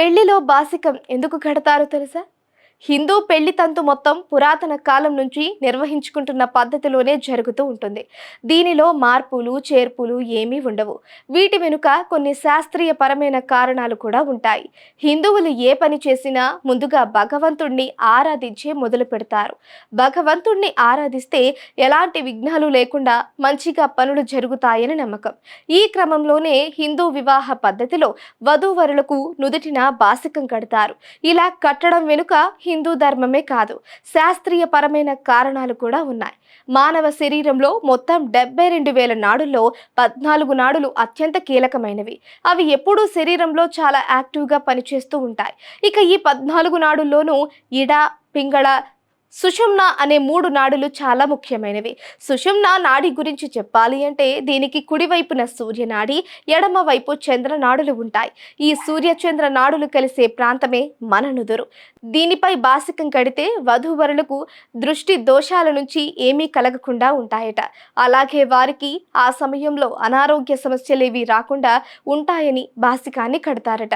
పెళ్ళిలో బాసికం ఎందుకు కడతారో తెలుసా? హిందూ పెళ్ళి తంతు మొత్తం పురాతన కాలం నుంచి నిర్వహించుకుంటున్న పద్ధతిలోనే జరుగుతూ ఉంటుంది. దీనిలో మార్పులు చేర్పులు ఏమీ ఉండవు. వీటి వెనుక కొన్ని శాస్త్రీయ పరమైన కారణాలు కూడా ఉంటాయి. హిందువులు ఏ పని చేసినా ముందుగా భగవంతుణ్ణి ఆరాధించే మొదలు పెడతారు. భగవంతుణ్ణి ఆరాధిస్తే ఎలాంటి విఘ్నాలు లేకుండా మంచిగా పనులు జరుగుతాయని నమ్మకం. ఈ క్రమంలోనే హిందూ వివాహ పద్ధతిలో వధూవరులకు నుదుటిన బాసికం కడతారు. ఇలా కట్టడం వెనుక హిందూ ధర్మమే కాదు శాస్త్రీయ పరమైన కారణాలు కూడా ఉన్నాయి. మానవ శరీరంలో మొత్తం డెబ్బై రెండు వేల నాడుల్లో పద్నాలుగు నాడులు అత్యంత కీలకమైనవి. అవి ఎప్పుడూ శరీరంలో చాలా యాక్టివ్గా పనిచేస్తూ ఉంటాయి. ఇక ఈ పద్నాలుగు నాడుల్లోనూ ఇడ పింగళ సుషుమ్న అనే మూడు నాడులు చాలా ముఖ్యమైనవి. సుషుమ్న నాడి గురించి చెప్పాలి అంటే దీనికి కుడివైపున సూర్యనాడి ఎడమ వైపు చంద్రనాడులు ఉంటాయి. ఈ సూర్య చంద్ర నాడులు కలిసే ప్రాంతమే మననుదురు దీనిపై బాసికం కడితే వధూవరులకు దృష్టి దోషాల నుంచి ఏమీ కలగకుండా ఉంటాయట. అలాగే వారికి ఆ సమయంలో అనారోగ్య సమస్యలేవి రాకుండా ఉంటాయని బాసికాన్ని కడతారట.